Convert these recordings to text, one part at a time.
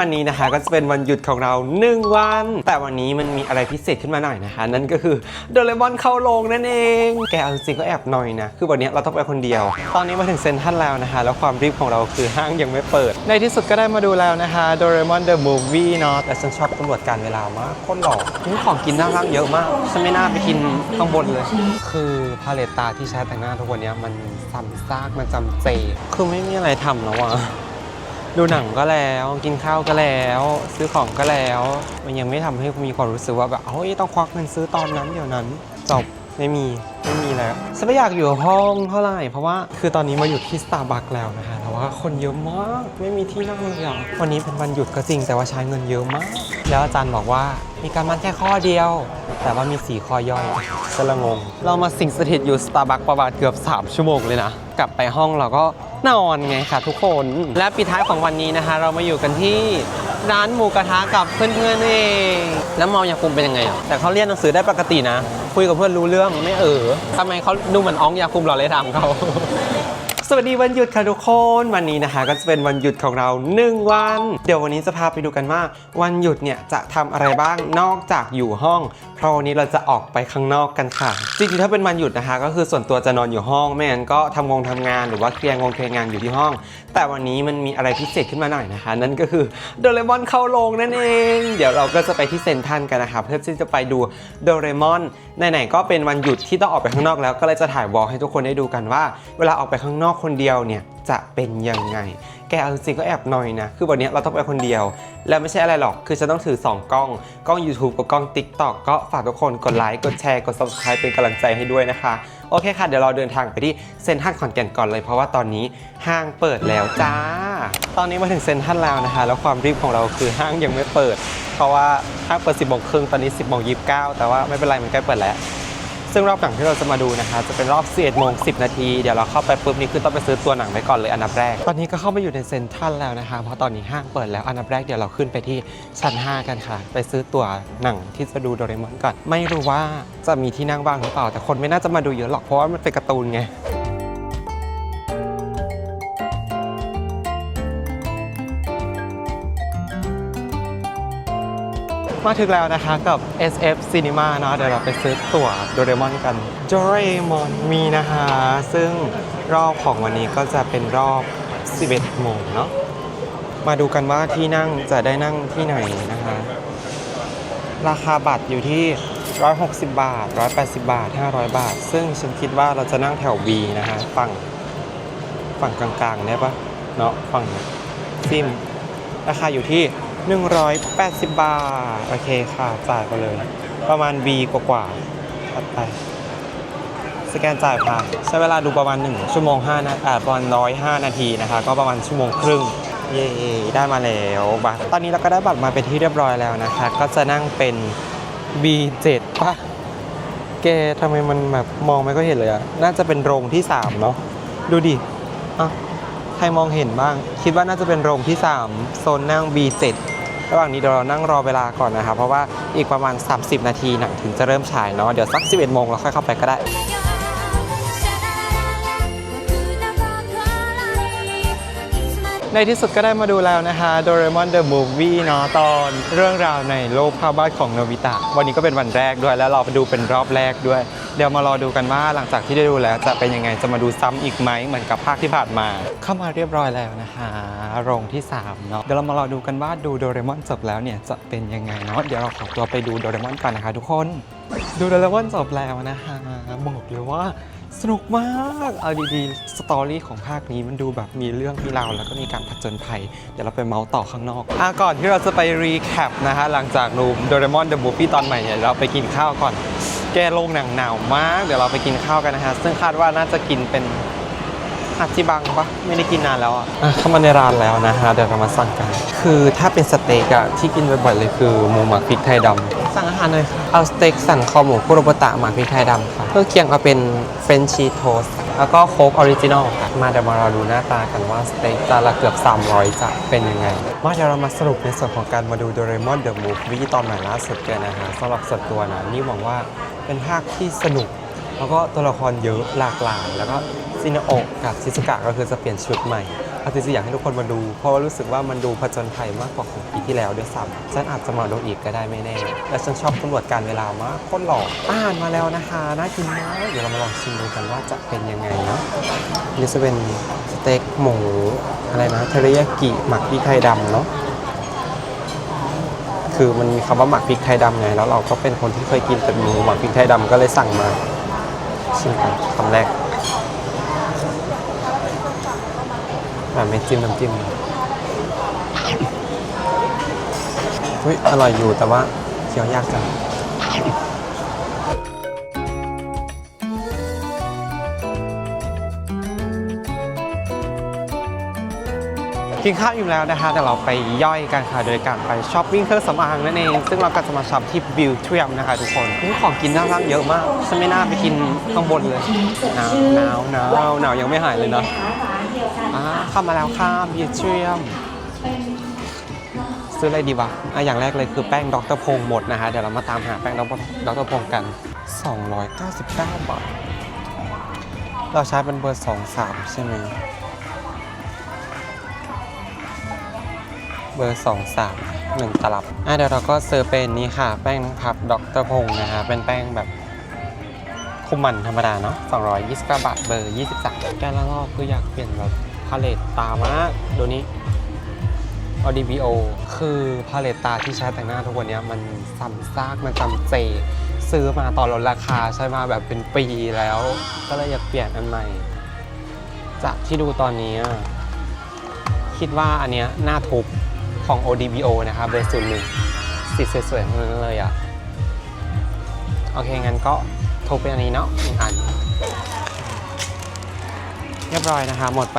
วันนี้นะคะก็จะเป็นวันหยุดของเรา 1 วัน แต่วันนี้มันมีอะไรพิเศษขึ้นมาหน่อยนะคะ นั่นก็คือโดเรมอนเข้าโรงนั่นเอง แกเอาจริงก็แอบหน่อยนะ คือวันนี้เราต้องไปคนเดียว ตอนนี้มาถึงเซ็นทรัลแล้วนะคะ แล้วความรีบของเราคือห้างยังไม่เปิด ในที่สุดก็ได้มาดูแล้วนะคะโดเรมอนเดอะมูฟวี่เนาะแต่ฉันชอบตำรวจการเวลามากโคตรหล่อนี่ของกินน่ารักเยอะมากฉันไม่น่าไปกินข้างบนเลย คือพาเลตตาที่ใช้แต่งหน้าทุกวันนี้มันซ้ำซากมันจำเจ คือไม่มีอะไรทำแล้วอะ ดูหนังก็แล้วกินข้าวก็แล้ว ซื้อของก็แล้ว มันยังไม่ทำให้มีความรู้สึกว่าแบบเฮ้ยต้องควักเงินซื้อตอนนั้นเดี๋ยวนั้นจบไม่มีไม่มีแล้วฉันไม่อยากอยู่ห้องเท่าไหร่เพราะว่าคือตอนนี้มาอยู่ที่ Starbucks แล้วนะคะแต่ ว่าคนเยอะมาก ไม่มีที่นั่งเลยอะวันนี้เป็นวันหยุดก็จริงแต่ว่าใช้เงินเยอะมาก แล้วอาจารย์บอกว่ามีการมันแค่ข้อเดียว แต่ว่ามีสีข้อย่อยจะละงง เรามาสิงสถิตอยู่ Starbucks ประมาณเกือบ 3 ชั่วโมงเลยนะ กลับไปห้องเราก็นอนไงค่ะทุกคน และปิดท้ายของวันนี้นะคะ เรามาอยู่กันที่ร้านหมูกระทะกับเพื่อนๆเอง แล้วมองยาคุมเป็นยังไงอะแต่เขาเรียนหนังสือได้ปกตินะ คุยกับเพื่อนรู้เรื่องไม่เออทำไมเขาดูเหมือนอ้องยาคุมเราเลยทำเขา สวัสดีวันหยุดค่ะทุกคน วันนี้นะคะ ก็จะเป็นวันหยุดของเรา 1 วัน เดี๋ยววันนี้จะพาไปดูกันว่า วันหยุดเนี่ยจะทำอะไรบ้างนอกจากอยู่ห้อง เพราะวันนี้เราจะออกไปข้างนอกกันค่ะ จริงๆถ้าเป็นวันหยุดนะคะ ก็คือส่วนตัวจะนอนอยู่ห้องไม่งั้นก็ทำงงทำงานหรือว่าเคลียร์งงเคลียร์งานอยู่ที่ห้อง แต่วันนี้มันมีอะไรพิเศษขึ้นมาหน่อยนะคะ นั่นก็คือโดเรมอนเข้าโรงนั่นเอง เดี๋ยวเราก็จะไปที่เซนทันกันนะคะเพื่อที่จะไปดูโดเรมอนไหนๆก็เป็นวันหยุดที่ต้องออกไปข้างนอกแล้วก็เลยจะถ่ายวอลให้ทุกคนได้ดูกันว่า เวลาออกไปข้างนอกคนเดียวเนี่ยจะเป็นยังไง แกเอาจริงก็แอบหน่อยนะ คือวันนี้เราต้องไปคนเดียว แล้วไม่ใช่อะไรหรอก คือฉันต้องถือ 2 กล้อง กล้อง YouTube กับกล้อง TikTok ก็ฝากทุกคนกดไลค์ กดแชร์ กด Subscribe เป็นกำลังใจให้ด้วยนะคะ โอเคค่ะ เดี๋ยวเราเดินทางไปที่เซ็นทรัลขอนแก่นก่อนเลย เพราะว่าตอนนี้ห้างเปิดแล้วจ้า ตอนนี้มาถึงเซ็นทรัลแล้วนะคะ แล้วความรีบของเราคือห้างยังไม่เปิด เพราะว่าห้างเปิด 10โมงครึ่งตอนนี้ 10โมง29แต่ว่าไม่เป็นไรมันใกล้เปิดแล้ว ซึ่งรอบหนังที่เราจะมาดูนะคะ จะเป็นรอบ11โมง10 นาที เดี๋ยวเราเข้าไปปุ๊บนี่คือต้องไปซื้อตัวหนังไว้ก่อนเลยอันดับแรก ตอนนี้ก็เข้ามาอยู่ในเซ็นทรัลแล้วนะคะ เพราะตอนนี้ห้างเปิดแล้วอันดับแรกเดี๋ยวเราขึ้นไปที่ชั้น 5 กันค่ะ ไปซื้อตั๋วหนังที่จะดูโดเรมอนก่อน ไม่รู้ว่าจะมีที่นั่งว่างหรือเปล่า แต่คนไม่น่าจะมาดูเยอะหรอกเพราะว่ามันเป็นการ์ตูนไง มาถึงแล้วนะคะกับ SF Cinema เนาะเดี๋ยวเราไปซื้อตั๋วโดเรมอนกันโดเรมอนมีนะคะ ซึ่งรอบของวันนี้ก็จะเป็นรอบ 11 โมงเนาะมาดูกันว่าที่นั่งจะได้นั่งที่ไหนนะคะ ราคาบัตรอยู่ที่ 160 บาท 180 บาท 500 บาท ซึ่งฉันคิดว่าเราจะนั่งแถว B นะคะฝั่งฝั่งกลางๆได้ปะเนาะฝั่งซิมราคาอยู่ที่ 180 บาท โอเคค่ะ จ่ายไปเลย ประมาณ B กว่าๆถัดไป สแกนจ่ายผ่านใช้เวลาดูประมาณ 1 ชั่วโมง5นาทีประมาณ105 นาทีนะคะ ก็ประมาณชั่วโมงครึ่ง เย้ได้มาแล้วบัตรตอนนี้เราก็ได้บัตรมาเป็นที่เรียบร้อยแล้วนะคะ ก็จะนั่งเป็น B7 ป่ะแกทำไมมันแบบมองไม่ก็เห็นเลยอะน่าจะเป็นโรงที่ 3 เนาะดูดิอะใครมองเห็นบ้าง คิดว่าน่าจะเป็นโรงที่ 3 โซนนั่ง B7 ระหว่างนี้เดี๋ยวเรานั่งรอเวลาก่อนนะครับเพราะว่าอีกประมาณ 30 นาทีหนังถึงจะเริ่มฉายเนาะเดี๋ยวสัก 11โมงเราค่อยเข้าไปก็ได้ ในที่สุดก็ได้มาดูแล้วนะคะโดเรมอนเดอะมูฟวี่เนาะตอนเรื่องราวในโลกภาพวาดของโนบิตะ วันนี้ก็เป็นวันแรกด้วยแล้วเราไปดูเป็นรอบแรกด้วย เดี๋ยวมารอดูกันว่าหลังจากที่ได้ดูแล้วจะเป็นยังไงจะมาดูซ้ำอีกไหมเหมือนกับภาคที่ผ่านมา เข้ามาเรียบร้อยแล้วนะคะโรงที่3เนาะเดี๋ยวเรามารอดูกันว่าดูโดเรมอนจบแล้วเนี่ยจะเป็นยังไงเนาะเดี๋ยวเราขอตัวไปดูโดเรมอนกันนะคะ ทุกคนดูโดเรมอนจบแล้วนะคะบอกเลยว่า สนุกมาก เอาดีๆ สตอรี่ของภาคนี้มันดูแบบมีเรื่องมีราวแล้วก็มีการผจญภัย เดี๋ยวเราไปเมาส์ต่อข้างนอกอะก่อนที่เราจะไปรีแคปนะฮะ หลังจากดูโดเรมอนเดอะบูฟี่ตอนใหม่เนี่ยเราไปกินข้าวก่อน แก้โรงหนังหนาวมาก เดี๋ยวเราไปกินข้าวกันนะฮะ ซึ่งคาดว่าน่าจะกินเป็น อาจิบังปะไม่ได้กินนานแล้วอะอะเข้ามาในร้านแล้วนะฮะเดี๋ยวเรามาสั่งกัน คือถ้าเป็นสเต็กอะที่กินบ่อยๆเลยคือหมูหมักพริกไทยดำสั่งอาหารเลยค่ะเอาสเต็กสันคอหมูคุโรบุตะหมักพริกไทยดำค่ะเพื่อเคียงเอาเป็นเฟรนชีโทสแล้วก็โค้กออริจินอลค่ะมาเดี๋ยวมาเราดูหน้าตากันว่าสเต็กจานละเกือบ 300จะเป็นยังไง มาเดี๋ยวเรามาสรุปในส่วนของการมาดูโดเรมอนเดอะมูฟวี่ตอนใหม่ล่าสุดกันนะฮะสำหรับส่วนตัวนะนี่หวังว่าเป็นภาคที่สนุก แล้วก็ตัวละครเยอะหลากหลายแล้วก็ ซินโอะกับชิซุกะก็คือจะเปลี่ยนชุดใหม่เอาจริงๆอยากให้ทุกคนมาดู เพราะว่ารู้สึกว่ามันดูผจญภัยมากกว่าของปีที่แล้วด้วยซ้ำฉันอาจจะมาดูอีกก็ได้ไม่แน่ และฉันชอบตำรวจการเวลามากโคตรหล่ออาหารมาแล้วนะคะ น่ากินมากเดี๋ยวเรามาลองชิมดูกันว่าจะเป็นยังไงเนาะนี่จะเป็นสเต็กหมูอะไรนะเทริยากิหมักพริกไทยดำเนาะคือมันมีคำว่าหมักพริกไทยดำไง แล้วเราก็เป็นคนที่เคยกินแต่หมูหมักพริกไทยดำก็เลยสั่งมาชิมกันคำแรก แบบไม่จิ้มน้ำจิ้มอุ้ยอร่อยอยู่แต่ว่าเคี้ยวยากจังกินข้าวอิ่มแล้วนะคะแต่เราไปย่อยกันค่ะ โดยการไปช้อปปิ้งเครื่องสำอางนั่นเอง ซึ่งเราก็จะมาช็อปที่บิวเทียมนะคะทุกคนของกินน่ารักเยอะมากฉันไม่น่าไปกินข้างบนเลยหนาวหนาวหนาวหนาวยังไม่หายเลยเนาะ อ่าเข้ามาแล้วค่ะบิวเทียม ซื้ออะไรดีวะอะอย่างแรกเลยคือแป้งดรพงษ์หมดนะคะ เดี๋ยวเรามาตามหาแป้งดรดรพงษ์กัน 299 บาท เราใช้เป็นเบอร์ 23 ใช่ไหม เบอร์ 2 3 1 ตลับ อะเดี๋ยวเราก็ซื้อเป็นนี่ค่ะ แป้งพับดรพงษ์นะฮะเป็นแป้งแบบคุมมันธรรมดาเนาะ229 บาท เบอร์ 23 แก้ละรอบคืออยากเปลี่ยนแบบพา เลตตามากดูนี้ ODBO คือพาเลตตาที่ใช้แต่งหน้าทุกวันนี้มันซ้ำซากมันจำเจ ซื้อมาตอนลดราคาใช้มาแบบเป็นปีแล้ว ก็เลยอยากเปลี่ยนอันใหม่ จากที่ดูตอนนี้ คิดว่าอันเนี้ยหน้าทุบของ ODBO นะคะเบอร์ศูนย์หนึ่งสีสวยๆทั้งนั้นเลยอะ โอเค งั้นก็ทุบเป็นอันนี้เนาะหนึ่งอัน รียบร้อยนะคะ หมดไป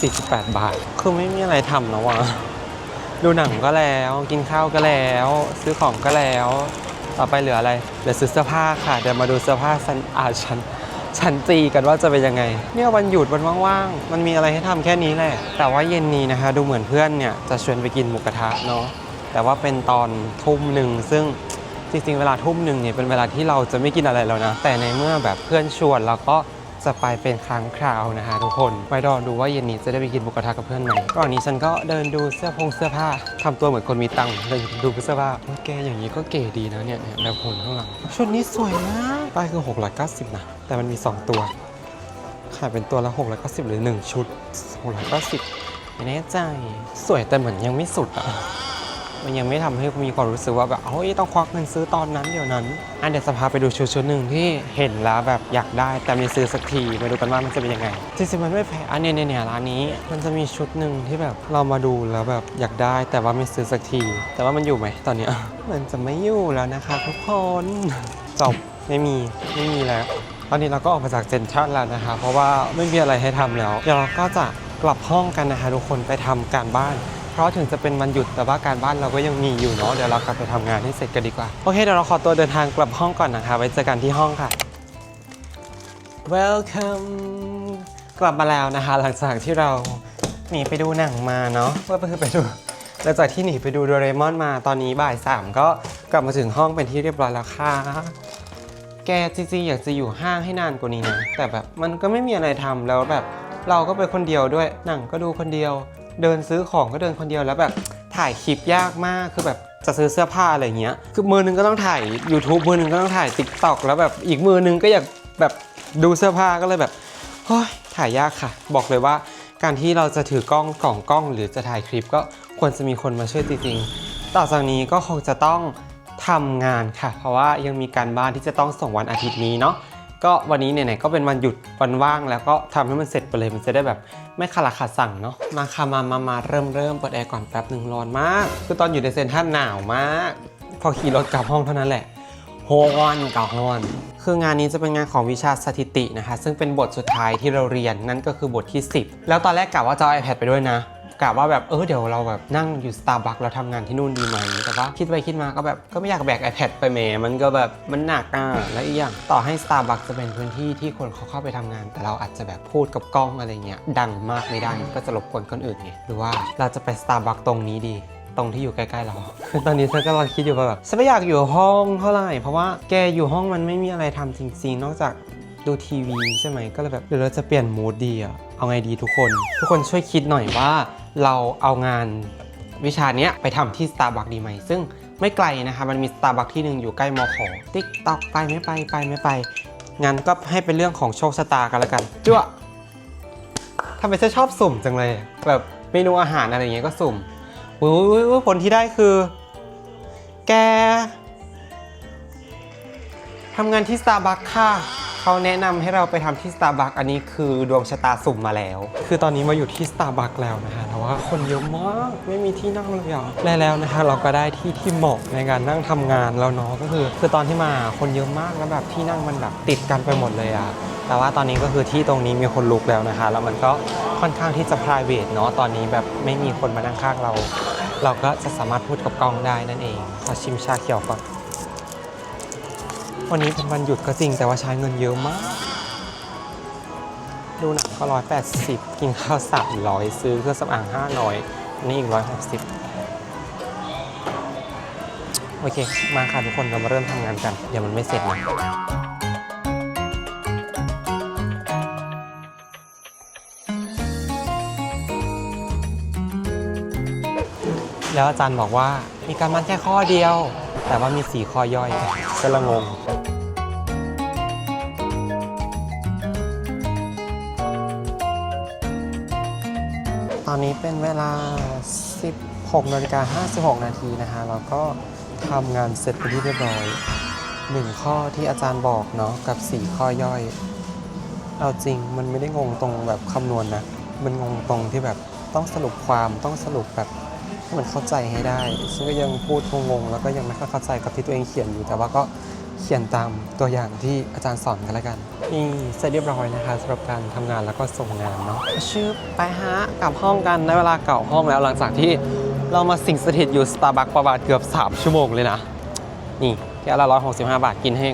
548 บาท คือไม่มีอะไรทำแล้ววะดูหนังก็แล้วกินข้าวก็แล้ว ซื้อของก็แล้ว ต่อไปเหลืออะไรเหลือซื้อเสื้อผ้าค่ะ เดี๋ยวมาดูเสื้อผ้าชั้นอาชั้นชั้นจีกันว่าจะเป็นยังไง เนี่ยวันหยุดวันว่างๆ มันมีอะไรให้ทำแค่นี้แหละ แต่ว่าเย็นนี้นะคะ ดูเหมือนเพื่อนเนี่ยจะชวนไปกินหมูกระทะเนาะ แต่ว่าเป็นตอนทุ่มหนึ่งซึ่งจริงๆ เวลาทุ่มหนึ่งเนี่ยเป็นเวลาที่เราจะไม่กินอะไรแล้วนะ แต่ในเมื่อแบบเพื่อนชวนเราก็ จะไปเป็นครั้งคราวนะคะทุกคนไว้รอดูว่าเย็นนี้จะได้ไปกินหมูกระทะกับเพื่อนไหมก่อนนี้ฉันก็เดินดูเสื้อผงเสื้อผ้าทำตัวเหมือนคนมีตังค์เดินดูเสื้อผ้าโอเคอย่างนี้ก็เก๋ดีนะเนี่ยเนี่ยแบบผลข้างหลังชุดนี้สวยมากป้ายคือ690นะแต่มันมี 2 ตัวขายเป็นตัวละ690หรือ 1 ชุด690ไม่แน่ใจ สวยแต่เหมือนยังไม่สุดอะ มันยังไม่ทำให้มีความรู้สึกว่าแบบเฮ้ยต้องควักเงินซื้อตอนนั้นเดี๋ยวนั้นอันเดี๋ยวจะพาไปดูชุดชุดหนึ่งที่เห็นแล้วแบบอยากได้แต่ไม่ซื้อสักทีมาดูกันว่ามันจะเป็นยังไงจริงๆมันไม่แพงอันเนี้ยเนี่ยเนี่ยร้านนี้ มันจะมีชุดหนึ่งที่แบบเรามาดูแล้วแบบอยากได้ แต่ว่าไม่ซื้อสักที แต่ว่ามันอยู่ไหมตอนนี้มันจะไม่อยู่แล้วนะคะทุกคนจบไม่มีไม่มีแล้ว ตอนนี้เราก็ออกมาจากเซนทรัลแล้วนะคะ เพราะว่าไม่มีอะไรให้ทำแล้วเดี๋ยวเราก็จะกลับห้องกันนะคะทุกคนไปทำการบ้าน ราะถึงจะเป็นวันหยุดแต่ว่าการบ้านเราก็ยังมีอยู่เนาะเดี๋ยวเรากลับไปทำงานให้เสร็จกันดีกว่าโอเคเดี๋ยวเราขอตัวเดินทางกลับห้องก่อนนะคะ ไว้เจอกันที่ห้องค่ะ Welcome กลับมาแล้วนะคะ หลังจากที่เราหนีไปดูหนังมาเนาะว่าคือไปดูหลังจากที่หนีไปดูโดเรมอนมาตอนนี้บ่ายสามก็กลับมาถึงห้องเป็นที่เรียบร้อยแล้วค่ะแกจริงๆอยากจะอยู่ห้างให้นานกว่านี้นะแต่แบบมันก็ไม่มีอะไรทำแล้วแบบเราก็ไปคนเดียวด้วยหนังก็ดูคนเดียว เดินซื้อของก็เดินคนเดียวแล้วแบบถ่ายคลิปยากมากคือแบบจะซื้อเสื้อผ้าอะไรเงี้ย คือมือหนึงก็ต้องถ่าย YouTube มือหนึงก็ต้องถ่าย TikTok แล้วแบบอีกมือหนึงก็อยากแบบดูเสื้อผ้าก็เลยแบบเฮ้ยถ่ายยากค่ะ บอกเลยว่าการที่เราจะถือกล้องกล่องกล้อง หรือจะถ่ายคลิปก็ควรจะมีคนมาช่วยจริงๆ ต่อจากนี้ก็คงจะต้องทำงานค่ะ เพราะว่ายังมีการบ้านที่จะต้องส่งวันอาทิตย์นี้เนาะ ก็วันนี้ไหนๆก็เป็นวันหยุดวันว่างแล้วก็ทำให้มันเสร็จไปเลยมันจะได้แบบไม่ขาดขาดสั่งเนาะมาค่ะมามามาเริ่มเริ่มเปิดแอร์ก่อนแป๊บหนึ่งร้อนมาก คือตอนอยู่ในเซนทรัลหนาวมาก พอขี่รถกลับห้องเท่านั้นแหละโฮอนกับฮอน คืองานนี้จะเป็นงานของวิชาสถิตินะคะ ซึ่งเป็นบทสุดท้ายที่เราเรียนนั่นก็คือบทที่ 10 แล้วตอนแรกกะว่าจะเอา iPad ไปด้วยนะ กะว่าแบบเออเดี๋ยวเราแบบนั่งอยู่ Starbucks แล้วทำงานที่นู่นดีไหมแต่ว่าคิดไปคิดมาก็แบบก็ไม่อยากแบก iPad ไปแหมมันก็แบบมันหนักอะและอีกอย่างต่อให้ Starbucks จะเป็นพื้นที่ที่คนเขาเข้าไปทำงาน แต่เราอาจจะแบบพูดกับกล้องอะไรเงี้ยดังมากไม่ได้ก็จะรบกวนคนอื่นไงหรือว่าเราจะไป Starbucks ตรงนี้ดีตรงที่อยู่ใกล้ๆเรา คือตอนนี้ฉันก็กำลังคิดอยู่ว่าแบบฉันไม่อยากอยู่ห้องเท่าไหร่ เพราะว่าแกอยู่ห้องมันไม่มีอะไรทำจริงๆ นอกจากดูทีวีใช่ไหม ก็เลยแบบเดี๋ยวเราจะเปลี่ยนมูดดีอะเอาไงดีทุกคน ทุกคนช่วยคิดหน่อยว่า เราเอางานวิชานี้ไปทำที่ Starbucks ดีไหม ซึ่งไม่ไกลนะคะมันมี Starbucks ที่หนึ่งอยู่ใกล้มอขอติ๊กตอกไปไม่ไปไปไม่ไปงั้นก็ให้เป็นเรื่องของโชคชะตากันแล้วกันจ้วทำไมฉันชอบสุ่มจังเลยแบบเมนูอาหารอะไรอย่างเงี้ยก็สุ่มอุ้ยผลที่ได้คือ แกทำงานที่ Starbucks ค่ะ เขาแนะนำให้เราไปทำที่ Starbucks อันนี้คือดวงชะตาสุ่มมาแล้ว คือตอนนี้มาอยู่ที่ Starbucks แล้วนะคะแต่ว่าคนเยอะมากไม่มีที่นั่งเลยอะและแล้วนะคะเราก็ได้ที่ที่เหมาะในการนั่งทำงานแล้วเนาะก็คือ คือตอนที่มาคนเยอะมากแล้วแบบที่นั่งมันแบบติดกันไปหมดเลยอะแต่ว่าตอนนี้ก็คือที่ตรงนี้มีคนลุกแล้วนะคะ แล้วมันก็ค่อนข้างที่จะ private เนาะตอนนี้แบบไม่มีคนมานั่งข้างเรา เราก็จะสามารถพูดกับกล้องได้นั่นเอง ขอชิมชาเขียวก่อน วันนี้เป็นวันหยุดก็จริงแต่ว่าใช้เงินเยอะมาก ดูหนังก็ร้อยแปดสิบกินข้าวสามร้อยซื้อเครื่องสำอางห้าร้อยนี่อีกร้อยหกสิบโอเค มาค่ะทุกคนเรามาเริ่มทำงานกัน เดี๋ยวมันไม่เสร็จนะแล้วอาจารย์บอกว่ามีการมันแค่ข้อเดียว แต่ว่ามีสี่ข้อย่อยก็ละงง ตอนนี้เป็นเวลา 16นาฬิกา56 นาทีนะคะแล้วก็ทำงานเสร็จไปที่เรียบร้อยหนึ่งข้อที่อาจารย์บอกเนาะกับ 4 ข้อย่อย เอาจริงมันไม่ได้งงตรงแบบคำนวณนะ มันงงตรงที่แบบต้องสรุปความต้องสรุปแบบให้มันเข้าใจให้ได้ ซึ่งก็ยังพูดงงๆแล้วก็ยังไม่ค่อยเข้าใจกับที่ตัวเองเขียนอยู่แต่ว่าก็ เขียนตามตัวอย่างที่อาจารย์สอนกันแล้วกันนี่เสร็จเรียบร้อยนะคะสำหรับการทำงานแล้วก็ส่งงานเนาะชื่อไปฮะกลับห้องกันได้เวลาเก่าห้องแล้วหลังจากที่เรามาสิงสถิตอยู่สตาร์บัคประมาณเกือบ 3 ชั่วโมงเลยนะ นี่แก้วละร้อยหกสิบห้าบาทกินให้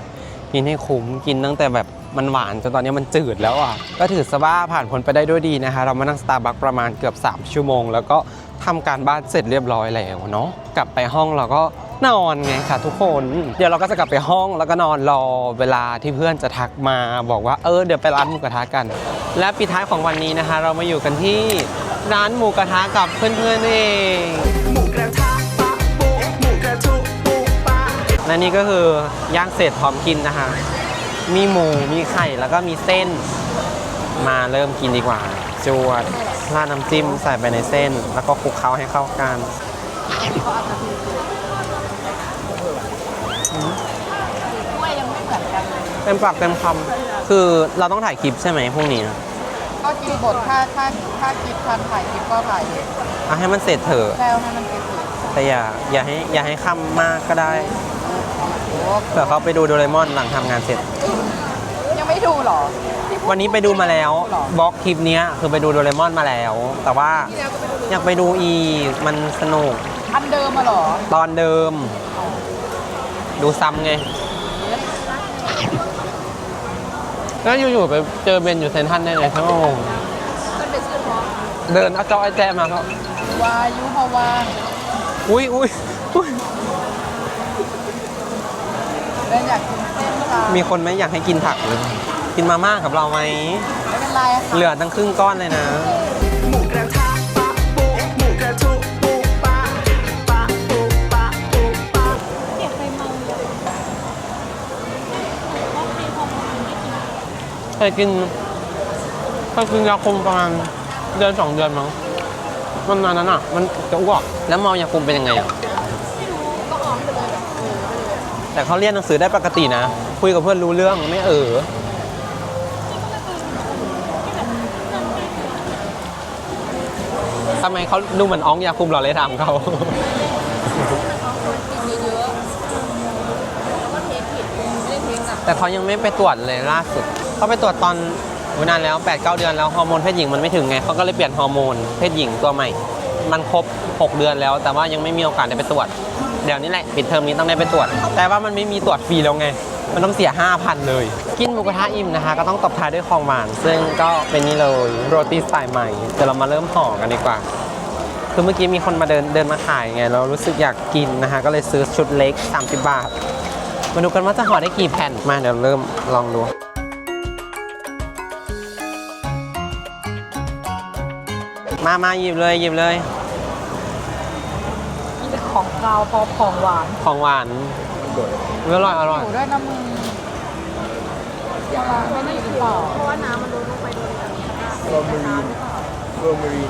กินให้คุ้มกินตั้งแต่แบบมันหวานจนตอนนี้มันจืดแล้วอะ ก็ถือซะว่าผ่านพ้นไปได้ด้วยดีนะคะ เรามานั่งสตาร์บัคประมาณเกือบ 3 ชั่วโมง แล้วก็ ทำการบ้านเสร็จเรียบร้อยแล้วเนาะกลับไปห้องเราก็นอนไงค่ะทุกคน เดี๋ยวเราก็จะกลับไปห้องแล้วก็นอนรอเวลาที่เพื่อนจะทักมาบอกว่าเออเดี๋ยวไปร้านหมูกระทะกัน และปิดท้ายของวันนี้นะคะ เรามาอยู่กันที่ร้านหมูกระทะกับเพื่อนๆเองหมูกระทะปะปะหมูกระทุปูปะและนี่ก็คือย่างเสร็จพร้อมกินนะคะ มีหมูมีไข่แล้วก็มีเส้น มาเริ่มกินดีกว่าจวด ราดน้ำจิ้มใส่ไปในเส้น แล้วก็คลุกเคล้าให้เข้ากันกล้วยยังไม่เหมือนกันเลยเต็มปากเต็มคำคือเราต้องถ่ายคลิปใช่ไหมพรุ่งนี้ก็กินบทถ้าถ้าถ้าคลิปทันถ่ายคลิปก็ถ่ายเลยเอาให้มันเสร็จเถอะ แล้วให้มันเป็นสีแต่อย่าอย่าให้อย่าให้ค่ำมากก็ได้โอ้เผื่อเขาไปดูโดเรมอนหลังทำงานเสร็จ ยังไม่ดูเหรอ วันนี้ไปดูมาแล้วหรอบล็อกคลิปเนี้ยคือไปดูโดเรมอนมาแล้ว แต่ว่าที่แล้วก็ไปดูอยากไปดูอีกมันสนุก อันเดิมมาเหรอตอนเดิม ดูซ้ำไง แล้วอยู่ๆไปเจอเบนอยู่เซนทรันได้ไงทั้งงงมันเป็นชื่อเพราะเดินเอาจอไอแจมาก็วายุภาวางอุ้ยอุ้ยอุ้ยเดินอยากกินเส้นจ้ามีคนไหมอยากให้กินผักเลย กินมาม่ากับเราไหม ไม่เป็นไรค่ะเหลือตั้งครึ่งก้อนเลยนะ หมูกระทะปะโปะหมูกระทุปูปะปะปูปะปูปะเคยกินเคยกินยาคุมประมาณเดือนสองเดือนมั้ง มันนานนั้นอะ มันจะอ้วก แล้วเมายาคุมเป็นยังไงอะแต่เขาเรียนหนังสือได้ปกตินะ คุยกับเพื่อนรู้เรื่องไม่เออ ทำไมเขาดูเหมือนอ้องยาคุมเราเลยถามเขากินเยอะๆแล้วก็เทคผิดไม่ได้เทคหนักแต่เขายังไม่ไปตรวจเลยล่าสุด เขาไปตรวจตอนวันนานแล้ว8ปดเเดือนแล้วฮอร์โมนเพศหญิงมันไม่ถึงไงเขาก็เลยเปลี่ยนฮอร์โมนเพศหญิงตัวใหม่ มันครบ 6 เดือนแล้ว แต่ว่ายังไม่มีโอกาสได้ไปตรวจ เดี๋ยวนี้แหละปิดเทอมนี้ต้องได้ไปตรวจ แต่ว่ามันไม่มีตรวจฟรีแล้วไง มันต้องเสีย 5,000 เลย กินหมูกระทะอิ่มนะคะ ก็ต้องตบท้ายด้วยของหวาน ซึ่งก็เป็นนี่เลยโรตีสไตล์ใหม่เดี๋ยวเรามาเริ่มห่อกันดีกว่า คือเมื่อกี้มีคนมาเดินเดินมาขายไง เรารู้สึกอยากกินนะคะ ก็เลยซื้อชุดเล็ก 30 บาท มาดูกันว่าจะห่อได้กี่แผ่น มาเดี๋ยวเริ่มลองดูมามาหยิบเลยหยิบเลย มีแต่ของคาวพอของหวาน ของหวาน อร่อยอร่อยอยู่ด้วยน้ำมือไม่ได้หรือเปล่าเพราะว่าน้ำมันลดลงไปโดนกันโรมรีโรมรี